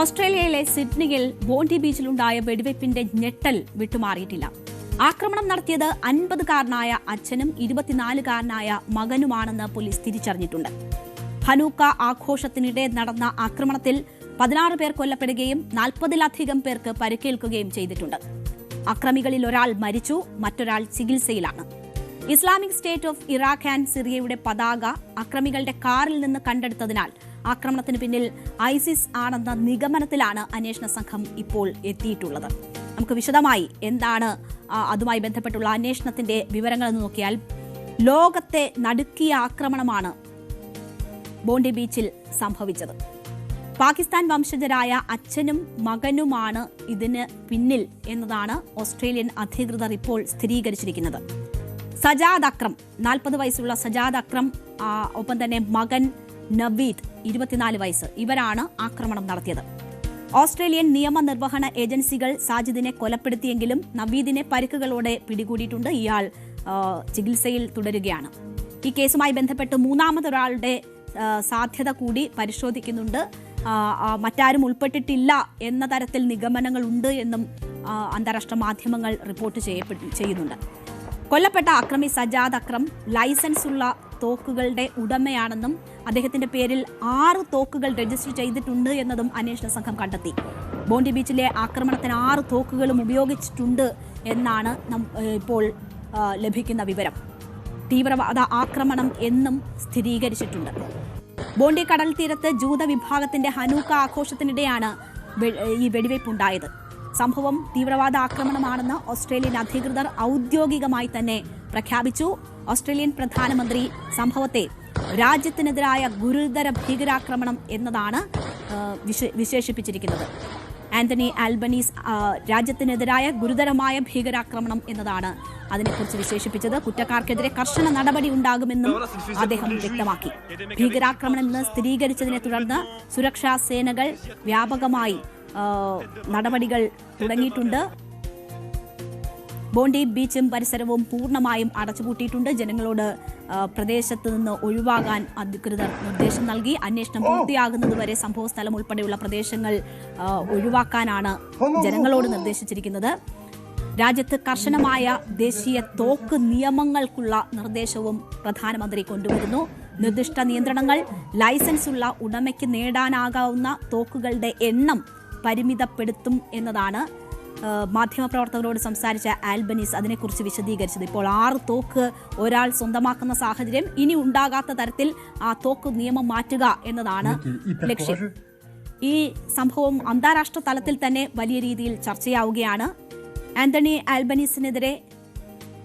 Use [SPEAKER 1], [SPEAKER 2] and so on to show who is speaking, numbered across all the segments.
[SPEAKER 1] ഓസ്ട്രേലിയയിലെ സിഡ്നിയിൽ ബോണ്ടി ബീച്ചിലുണ്ടായ വെടിവയ്പിന്റെ ഞെട്ടൽ വിട്ടുമാറിയിട്ടില്ല. ആക്രമണം നടത്തിയത് അൻപതുകാരനായ അച്ഛനും ഇരുപത്തിനാലുകാരനായ മകനുമാണെന്ന് പോലീസ് തിരിച്ചറിഞ്ഞിട്ടുണ്ട്. ഹനൂക്ക ആഘോഷത്തിനിടെ നടന്ന ആക്രമണത്തിൽ പതിനാറ് പേർ കൊല്ലപ്പെടുകയും നാൽപ്പതിലധികം പേർക്ക് പരിക്കേൽക്കുകയും ചെയ്തിട്ടുണ്ട്. അക്രമികളിൽ ഒരാൾ മരിച്ചു മറ്റൊരാൾ ചികിത്സയിലാണ്. Islamic State of Iraq and സിറിയയുടെ പതാക അക്രമികളുടെ കാറിൽ നിന്ന് കണ്ടെടുത്തതിനാൽ ആക്രമണത്തിന് പിന്നിൽ ഐസിസ് ആണെന്ന നിഗമനത്തിലാണ് അന്വേഷണ സംഘം ഇപ്പോൾ എത്തിയിട്ടുള്ളത്. നമുക്ക് വിശദമായി എന്താണ് അതുമായി ബന്ധപ്പെട്ടുള്ള അന്വേഷണത്തിന്റെ വിവരങ്ങൾ എന്ന് നോക്കിയാൽ ലോകത്തെ നടുക്കിയ ആക്രമണമാണ് ബോണ്ടി ബീച്ചിൽ സംഭവിച്ചത്. പാകിസ്ഥാൻ വംശജരായ അച്ഛനും മകനുമാണ് ഇതിന് പിന്നിൽ എന്നതാണ് ഓസ്ട്രേലിയൻ അധികൃതർ ഇപ്പോൾ സ്ഥിരീകരിച്ചിരിക്കുന്നത്. സജാദ് അക്രം നാൽപ്പത് വയസ്സുള്ള സജാദ് അക്രം ഒപ്പം തന്നെ മകൻ നവീദ് ഇരുപത്തിനാല് വയസ്സ്. ഇവരാണ് ആക്രമണം നടത്തിയത്. ഓസ്ട്രേലിയൻ നിയമ നിർവഹണ ഏജൻസികൾ സാജിദിനെ കൊലപ്പെടുത്തിയെങ്കിലും നവീദിനെ പരിക്കുകളോടെ പിടികൂടിയിട്ടുണ്ട്. ഇയാൾ ചികിത്സയിൽ തുടരുകയാണ്. ഈ കേസുമായി ബന്ധപ്പെട്ട് മൂന്നാമതൊരാളുടെ സാധ്യത കൂടി പരിശോധിക്കുന്നുണ്ട്. മറ്റാരും ഉൾപ്പെട്ടിട്ടില്ല എന്ന തരത്തിൽ നിഗമനങ്ങൾ ഉണ്ട് എന്നും അന്താരാഷ്ട്ര മാധ്യമങ്ങൾ റിപ്പോർട്ട് ചെയ്യുന്നുണ്ട്. കൊല്ലപ്പെട്ട അക്രമി സജാദ് അക്രം ലൈസൻസ് ഉള്ള തോക്കുകളുടെ ഉടമയാണെന്നും അദ്ദേഹത്തിന്റെ പേരിൽ ആറ് തോക്കുകൾ രജിസ്റ്റർ ചെയ്തിട്ടുണ്ട് എന്നതും അന്വേഷണ സംഘം കണ്ടെത്തി. ബോണ്ടി ബീച്ചിലെ ആക്രമണത്തിന് ആറ് തോക്കുകളും ഉപയോഗിച്ചിട്ടുണ്ട് എന്നാണ് ഇപ്പോൾ ലഭിക്കുന്ന വിവരം. തീവ്രവാദ ആക്രമണം എന്നും സ്ഥിരീകരിച്ചിട്ടുണ്ട്. ബോണ്ടി കടൽ തീരത്ത് ജൂത വിഭാഗത്തിന്റെ ഹനൂക്ക ആഘോഷത്തിനിടെയാണ് ഈ വെടിവയ്പുണ്ടായത്. സംഭവം തീവ്രവാദ ആക്രമണമാണെന്ന് ഓസ്ട്രേലിയൻ അധികൃതർ ഔദ്യോഗികമായി തന്നെ പ്രഖ്യാപിച്ചു. ഓസ്ട്രേലിയൻ പ്രധാനമന്ത്രി സംഭവത്തെ രാജ്യത്തിനെതിരായ ഗുരുതര ഭീകരാക്രമണം എന്നതാണ് വിശേഷിപ്പിച്ചിരിക്കുന്നത്. ആന്റണി ആൽബനീസ് രാജ്യത്തിനെതിരായ ഗുരുതരമായ ഭീകരാക്രമണം എന്നതാണ് അതിനെക്കുറിച്ച് വിശേഷിപ്പിച്ചത്. കുറ്റക്കാർക്കെതിരെ കർശന നടപടി ഉണ്ടാകുമെന്നും അദ്ദേഹം വ്യക്തമാക്കി. ഭീകരാക്രമണം എന്ന് സ്ഥിരീകരിച്ചതിനെ തുടർന്ന് സുരക്ഷാ സേനകൾ വ്യാപകമായി നടപടികൾ തുടങ്ങിയിട്ടുണ്ട്. ബോണ്ടി ബീച്ചും പരിസരവും പൂർണമായും അടച്ചുപൂട്ടിയിട്ടുണ്ട്. ജനങ്ങളോട് പ്രദേശത്ത് നിന്ന് ഒഴിവാകാൻ അധികൃതർ നിർദ്ദേശം നൽകി. അന്വേഷണം പൂർത്തിയാകുന്നതുവരെ സംഭവ സ്ഥലം ഉൾപ്പെടെയുള്ള പ്രദേശങ്ങൾ ഒഴിവാക്കാനാണ് ജനങ്ങളോട് നിർദ്ദേശിച്ചിരിക്കുന്നത്. രാജ്യത്ത് കർശനമായ ദേശീയ തോക്ക് നിയമങ്ങൾക്കുള്ള നിർദ്ദേശവും പ്രധാനമന്ത്രി കൊണ്ടുവരുന്നു. നിർദ്ദിഷ്ട നിയന്ത്രണങ്ങൾ ലൈസൻസ് ഉള്ള ഉടമയ്ക്ക് നേടാനാകാവുന്ന തോക്കുകളുടെ എണ്ണം പരിമിതപ്പെടുത്തും എന്നതാണ് മാധ്യമപ്രവർത്തകരോട് സംസാരിച്ച ആൽബനീസ് അതിനെക്കുറിച്ച് വിശദീകരിച്ചത്. ഇപ്പോൾ ആറ് തോക്ക് ഒരാൾ സ്വന്തമാക്കുന്ന സാഹചര്യം ഇനി ഉണ്ടാകാത്ത തരത്തിൽ ആ തോക്ക് നിയമം മാറ്റുക എന്നതാണ് ലക്ഷ്യം. ഈ സംഭവം അന്താരാഷ്ട്ര തലത്തിൽ തന്നെ വലിയ രീതിയിൽ ചർച്ചയാവുകയാണ്. ആന്റണി ആൽബനീസിനെതിരെ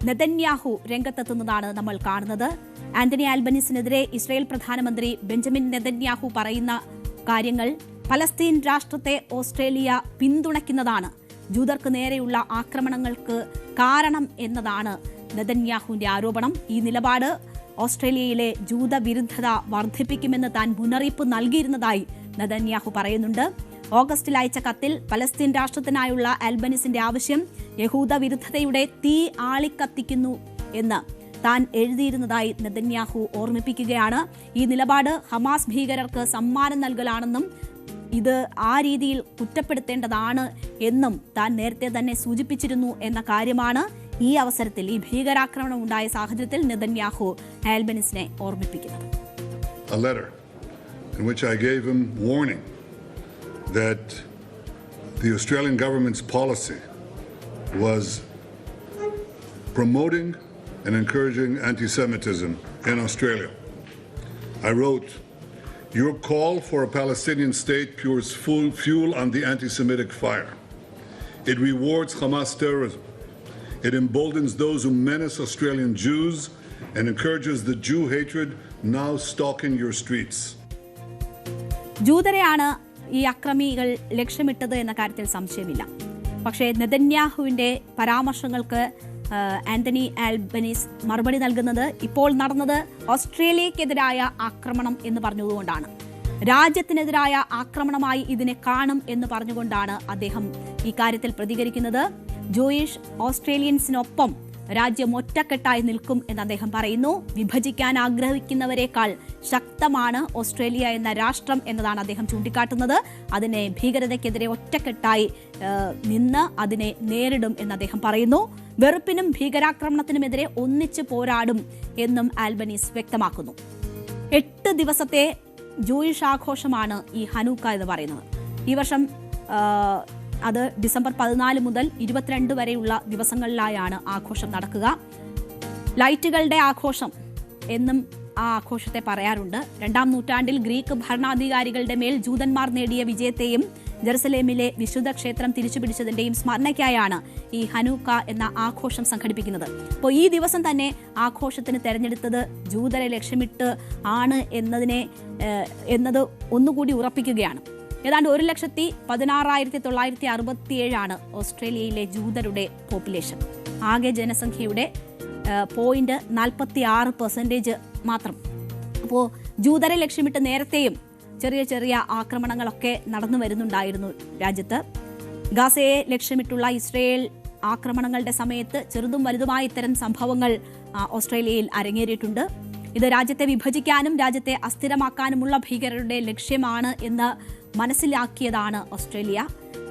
[SPEAKER 1] നെതന്യാഹു രംഗത്തെത്തുന്നതാണ് നമ്മൾ കാണുന്നത്. ആന്റണി ആൽബനീസിനെതിരെ ഇസ്രയേൽ പ്രധാനമന്ത്രി ബെഞ്ചമിൻ നെതന്യാഹു പറയുന്ന കാര്യങ്ങൾ പലസ്തീൻ രാഷ്ട്രത്തെ ഓസ്ട്രേലിയ പിന്തുണയ്ക്കുന്നതാണ്. ജൂതർക്ക് നേരെയുള്ള ആക്രമണങ്ങൾക്ക് കാരണം എന്നതാണ് നെതന്യാഹുവിന്റെ ആരോപണം. ഈ നിലപാട് ഓസ്ട്രേലിയയിലെ ജൂത വിരുദ്ധത വർദ്ധിപ്പിക്കുമെന്ന് താൻ മുന്നറിയിപ്പ് നൽകിയിരുന്നതായി നെതന്യാഹു പറയുന്നുണ്ട്. ഓഗസ്റ്റിൽ അയച്ച കത്തിൽ പലസ്തീൻ രാഷ്ട്രത്തിനായുള്ള അൽബനിസിന്റെ ആവശ്യം യഹൂദ വിരുദ്ധതയുടെ തീ ആളിക്കത്തിക്കുന്നു എന്ന് താൻ എഴുതിയിരുന്നതായി നെതന്യാഹു ഓർമ്മിപ്പിക്കുകയാണ്. ഈ നിലപാട് ഹമാസ് ഭീകരർക്ക് സമ്മാനം നൽകലാണെന്നും ഇത് ആ രീതിയിൽ കുറ്റപ്പെടുത്തേണ്ടതാണ് എന്നും താൻ നേരത്തെ തന്നെ സൂചിപ്പിച്ചിരുന്നു എന്ന കാര്യമാണ് ഈ അവസരത്തിൽ ഈ ഭീകരാക്രമണം ഉണ്ടായ സാഹചര്യത്തിൽ നെതന്യാഹു ആൽബനിസിനെ ഓർമ്മിപ്പിക്കുന്നത്
[SPEAKER 2] a letter in which I gave him warning that the Australian government's policy was promoting and encouraging anti Semitism in Australia. I wrote, Your call for a Palestinian state pours fuel on the anti Semitic fire. It rewards Hamas terrorism. It emboldens those who menace Australian Jews and encourages the Jew hatred now stalking your streets.
[SPEAKER 1] ജൂതരെയാണ് ഈ അക്രമികൾ ലക്ഷ്യമിട്ടത് എന്ന കാര്യത്തിൽ സംശയമില്ല പക്ഷേ നെതന്യാഹുവിന്റെ പരാമർശങ്ങൾക്ക് Anthony Albanese മറുപടി നൽകുന്നത് ഇപ്പോൾ നടന്നത് ഓസ്ട്രേലിയക്കെതിരായ ആക്രമണം എന്ന് പറഞ്ഞതുകൊണ്ടാണ് രാജ്യത്തിനെതിരായ ആക്രമണമായി ഇതിനെ കാണും എന്ന് പറഞ്ഞുകൊണ്ടാണ് അദ്ദേഹം ഇക്കാര്യത്തിൽ കാര്യത്തിൽ പ്രതികരിക്കുന്നത്. ജോയിഷ് ഓസ്ട്രേലിയൻസിനൊപ്പം രാജ്യം ഒറ്റക്കെട്ടായി നിൽക്കും എന്ന് അദ്ദേഹം പറയുന്നു. വിഭജിക്കാൻ ആഗ്രഹിക്കുന്നവരെക്കാൾ ശക്തമാണ് ഓസ്ട്രേലിയ എന്ന രാഷ്ട്രം എന്നതാണ് അദ്ദേഹം ചൂണ്ടിക്കാട്ടുന്നത്. അതിനെ ഭീകരതയ്ക്കെതിരെ ഒറ്റക്കെട്ടായി നിന്ന് അതിനെ നേരിടും എന്ന് അദ്ദേഹം പറയുന്നു. വെറുപ്പിനും ഭീകരാക്രമണത്തിനുമെതിരെ ഒന്നിച്ച് പോരാടും എന്നും ആൽബനീസ് വ്യക്തമാക്കുന്നു. എട്ട് ദിവസത്തെ ജൂയിഷ് ആഘോഷമാണ് ഈ ഹനൂക്ക എന്ന് പറയുന്നത്. ഈ വർഷം അത് ഡിസംബർ പതിനാല് മുതൽ ഇരുപത്തിരണ്ട് വരെയുള്ള ദിവസങ്ങളിലായാണ് ആഘോഷം നടക്കുക. ലൈറ്റുകളുടെ ആഘോഷം എന്നും ആ ആഘോഷത്തെ പറയാറുണ്ട്. രണ്ടാം നൂറ്റാണ്ടിൽ ഗ്രീക്ക് ഭരണാധികാരികളുടെ മേൽ ജൂതന്മാർ നേടിയ വിജയത്തെയും ജെറുസലേമിലെ വിശുദ്ധ ക്ഷേത്രം തിരിച്ചുപിടിച്ചതിന്റെയും സ്മരണയ്ക്കായാണ് ഈ ഹനൂക്ക എന്ന ആഘോഷം സംഘടിപ്പിക്കുന്നത്. അപ്പോൾ ഈ ദിവസം തന്നെ ആഘോഷത്തിന് തെരഞ്ഞെടുത്തത് ജൂതരെ ലക്ഷ്യമിട്ട് ആണ് എന്നതിനെ എന്നത് ഒന്നുകൂടി ഉറപ്പിക്കുകയാണ്. ഏതാണ്ട് ഒരു ലക്ഷത്തി പതിനാറായിരത്തി തൊള്ളായിരത്തി അറുപത്തിയേഴാണ് ഓസ്ട്രേലിയയിലെ ജൂതരുടെ പോപ്പുലേഷൻ. ആകെ ജനസംഖ്യയുടെ പോയിന്റ് നാൽപ്പത്തി ആറ് പെർസെന്റേജ് മാത്രം. അപ്പോൾ ജൂതരെ ലക്ഷ്യമിട്ട് നേരത്തെയും ചെറിയ ചെറിയ ആക്രമണങ്ങളൊക്കെ നടന്നു വരുന്നുണ്ടായിരുന്നു രാജ്യത്ത്. ഗാസയെ ലക്ഷ്യമിട്ടുള്ള ഇസ്രയേൽ ആക്രമണങ്ങളുടെ സമയത്ത് ചെറുതും വലുതുമായ ഇത്തരം സംഭവങ്ങൾ ഓസ്ട്രേലിയയിൽ അരങ്ങേറിയിട്ടുണ്ട്. ഇത് രാജ്യത്തെ വിഭജിക്കാനും രാജ്യത്തെ അസ്ഥിരമാക്കാനുമുള്ള ഭീകരരുടെ ലക്ഷ്യമാണ് എന്ന് മനസ്സിലാക്കിയതാണ് ഓസ്ട്രേലിയ.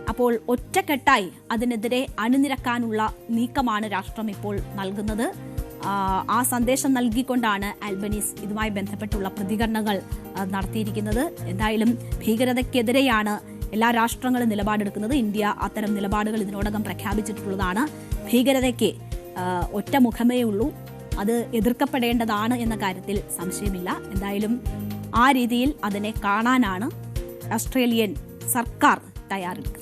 [SPEAKER 1] അപ്പോൾ ഒറ്റക്കെട്ടായി അതിനെതിരെ അണിനിരക്കാനുള്ള നീക്കമാണ് രാഷ്ട്രം ഇപ്പോൾ നൽകുന്നത്. ആ, സന്ദേശം നൽകിക്കൊണ്ടാണ് ആൽബനീസ് ഇതുമായി ബന്ധപ്പെട്ടുള്ള പ്രതികരണങ്ങൾ നടത്തിയിരിക്കുന്നത്. എന്തായാലും ഭീകരതയ്ക്കെതിരെയാണ് എല്ലാ രാഷ്ട്രങ്ങളും നിലപാടെടുക്കുന്നത്. ഇന്ത്യ അത്തരം നിലപാടുകൾ ഇതിനോടകം പ്രഖ്യാപിച്ചിട്ടുള്ളതാണ്. ഭീകരതയ്ക്ക് ഒറ്റ മുഖമേ ഉള്ളൂ. അത് എതിർക്കപ്പെടേണ്ടതാണ് എന്ന കാര്യത്തിൽ സംശയമില്ല. എന്തായാലും ആ രീതിയിൽ അതിനെ കാണാനാണ് ഓസ്ട്രേലിയൻ സർക്കാർ തയ്യാറെടുക്കുന്നത്